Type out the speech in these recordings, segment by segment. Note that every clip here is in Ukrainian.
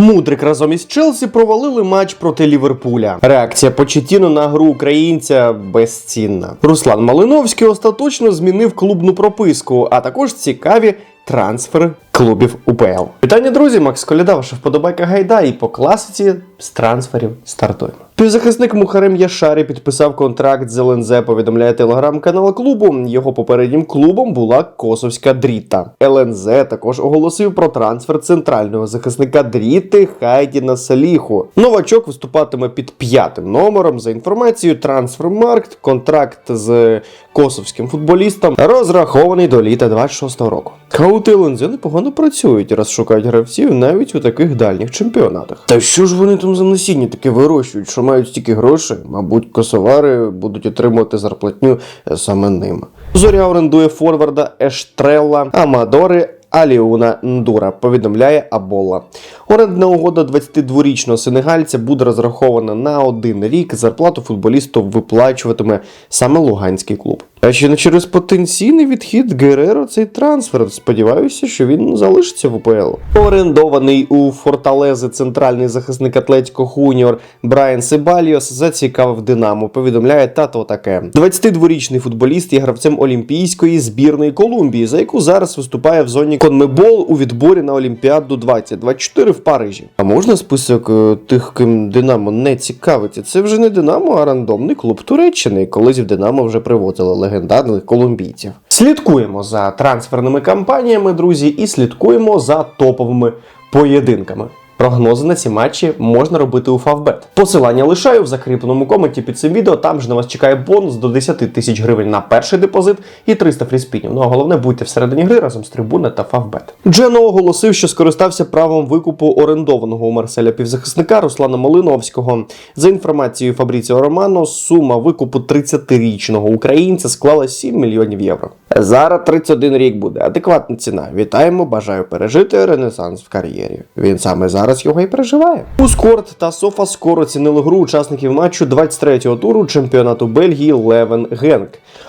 Мудрик разом із Челсі провалили матч проти Ліверпуля. Реакція Почетіно на гру українця безцінна. Руслан Малиновський остаточно змінив клубну прописку, а також цікаві трансфери клубів УПЛ. Вітання, друзі! Макс Коляда, ваша вподобайка гайда, і по класиці з трансферів стартуємо. Півзахисник Мухарем Яшарі підписав контракт з ЛНЗ, повідомляє телеграм-канал клубу. Його попереднім клубом була Косовська Дріта. ЛНЗ також оголосив про трансфер центрального захисника Дріти Хайдіна Саліху. Новачок виступатиме під п'ятим номером. За інформацією Трансфермаркт, контракт з косовським футболістом розрахований до літа 26-го року. ЛНЗ непогано працюють, раз шукають гравців навіть у таких дальніх чемпіонатах. Та що ж вони там за насіння таке вирощують, що мають стільки грошей? Мабуть, косовари будуть отримувати зарплатню е, саме ним. Зоря орендує форварда Ештрелла Амадори. Аліуна Ндура повідомляє Абола. Орендна угода 22-річного сенегальця буде розрахована на один рік. Зарплату футболісту виплачуватиме саме луганський клуб. А ще не через потенційний відхід Гереро цей трансфер. Сподіваюся, що він залишиться в УПЛ. Орендований у Форталези центральний захисник Атлетіко Хуніор Брайан Себаліос зацікавив Динамо. Повідомляє тато таке. 22-річний футболіст є гравцем Олімпійської збірної Колумбії, за яку зараз виступає в зоні Конмебол у відборі на Олімпіаду 2024 в Парижі. А можна список е, тих, ким Динамо не цікавиться? Це вже не Динамо, а рандомний клуб Туреччини. Колись в Динамо вже привозили легендарних колумбійців. Слідкуємо за трансферними кампаніями, друзі, і слідкуємо за топовими поєдинками. Прогнози на ці матчі можна робити у Фавбет. Посилання лишаю в закріпленому коменті під цим відео. Там ж на вас чекає бонус до 10 тисяч гривень на перший депозит і 300 фріспінів. Ну а головне будьте всередині гри разом з трибуна та Фавбет. Джено оголосив, що скористався правом викупу орендованого у Марселя півзахисника Руслана Малиновського. За інформацією Фабріціо Романо, сума викупу 30-річного українця склала 7 мільйонів євро. Зараз 31 рік буде. Адекватна ціна. Вітаємо, бажаю пережити ренесанс в кар'єрі. Він саме зараз його і переживає. Ускорт та Софа скоро цінили гру учасників матчу 23-го туру чемпіонату Бельгії Левен Генк.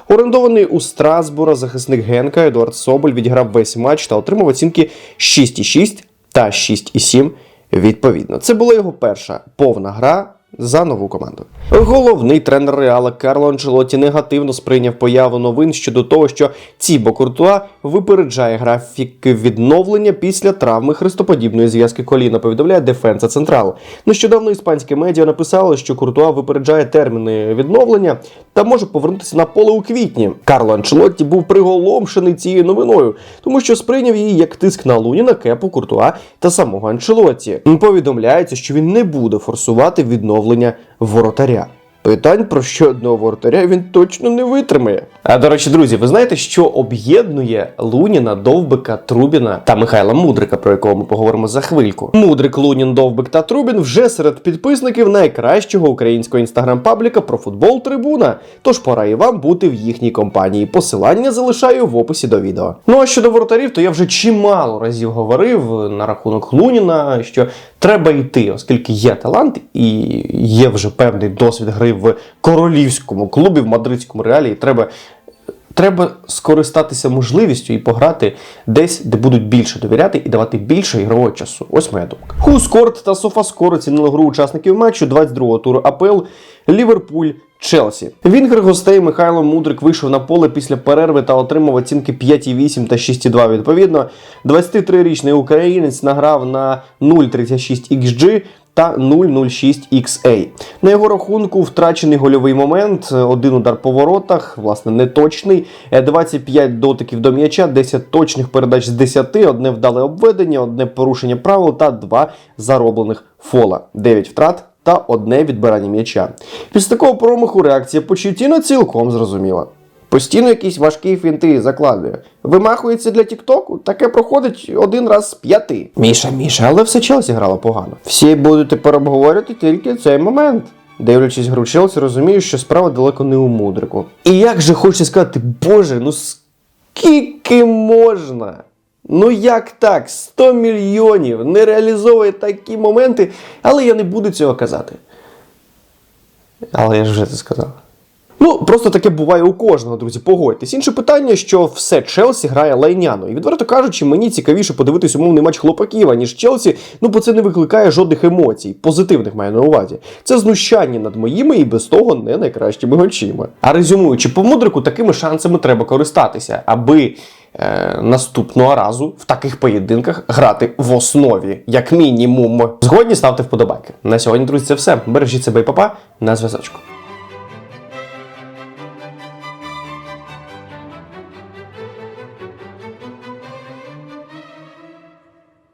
Орендований у Страсбура захисник Генка Едуард Соболь відіграв весь матч та отримав оцінки 6,6 та 6,7 відповідно. Це була його перша повна гра за нову команду. Головний тренер Реала Карло Анчелотті негативно сприйняв появу новин щодо того, що Цібо Куртуа випереджає графік відновлення після травми хрестоподібної зв'язки коліна. Повідомляє Дефенса Централ. Нещодавно іспанське медіа написало, що Куртуа випереджає терміни відновлення та може повернутися на поле у квітні. Карло Анчелотті був приголомшений цією новиною, тому що сприйняв її як тиск на Луніна, Кепу, Куртуа та самого Анчелотті. Повідомляється, що він не буде форсувати відновлення воротаря. Питань про ще одного воротаря він точно не витримає. А до речі, друзі, ви знаєте, що об'єднує Луніна, Довбика, Трубіна та Михайла Мудрика, про якого ми поговоримо за хвильку. Мудрик, Лунін, Довбик та Трубін вже серед підписників найкращого українського інстаграм-пабліка про футбол Трибуна. Тож пора і вам бути в їхній компанії. Посилання залишаю в описі до відео. Ну а щодо воротарів, то я вже чимало разів говорив на рахунок Луніна, що треба йти, оскільки є талант і є вже певний досвід гри в королівському клубі в мадридському реалі. І треба, треба скористатися можливістю і пограти десь, де будуть більше довіряти і давати більше ігрового часу. Ось моя думка. Хускорт та Софаскор оцінили гру учасників матчу 22-го туру АПЛ Ліверпуль. Челсі. Вінгер гостей Михайло Мудрик вийшов на поле після перерви та отримав оцінки 5,8 та 6,2 відповідно. 23-річний українець награв на 0,36 XG та 0,06 XA. На його рахунку втрачений гольовий момент, один удар по воротах, власне, неточний, 25 дотиків до м'яча, 10 точних передач з 10, одне вдале обведення, одне порушення правил та два зароблених фола, 9 втрат та одне відбирання м'яча. Після такого промаху реакція Почетіно цілком зрозуміла. Постійно якісь важкі фінти закладує. Вимахується для Тіктоку, таке проходить один раз з п'яти. Міша, Міша, але все Челсі грало погано. Всі будуть тепер обговорювати тільки цей момент. Дивлячись гру Челсі, розумію, що справа далеко не у мудрику. І як же хочеться сказати, боже, ну скільки можна? Ну як так? 100 мільйонів не реалізовує такі моменти, але я не буду цього казати. Але я ж вже це сказав. Ну, просто таке буває у кожного, друзі, погодьтесь. Інше питання, що все Челсі грає лайняно. І відверто кажучи, мені цікавіше подивитись умовний матч хлопаків, аніж Челсі, ну бо це не викликає жодних емоцій, позитивних маю на увазі. Це знущання над моїми і без того не найкращими очима. А резюмуючи по мудрику, такими шансами треба користатися, аби. Е, наступного разу в таких поєдинках грати в основі, як мінімум. Згодні ставте вподобайки. На сьогодні, друзі, це все. Бережіть себе і папа на зв'язочку.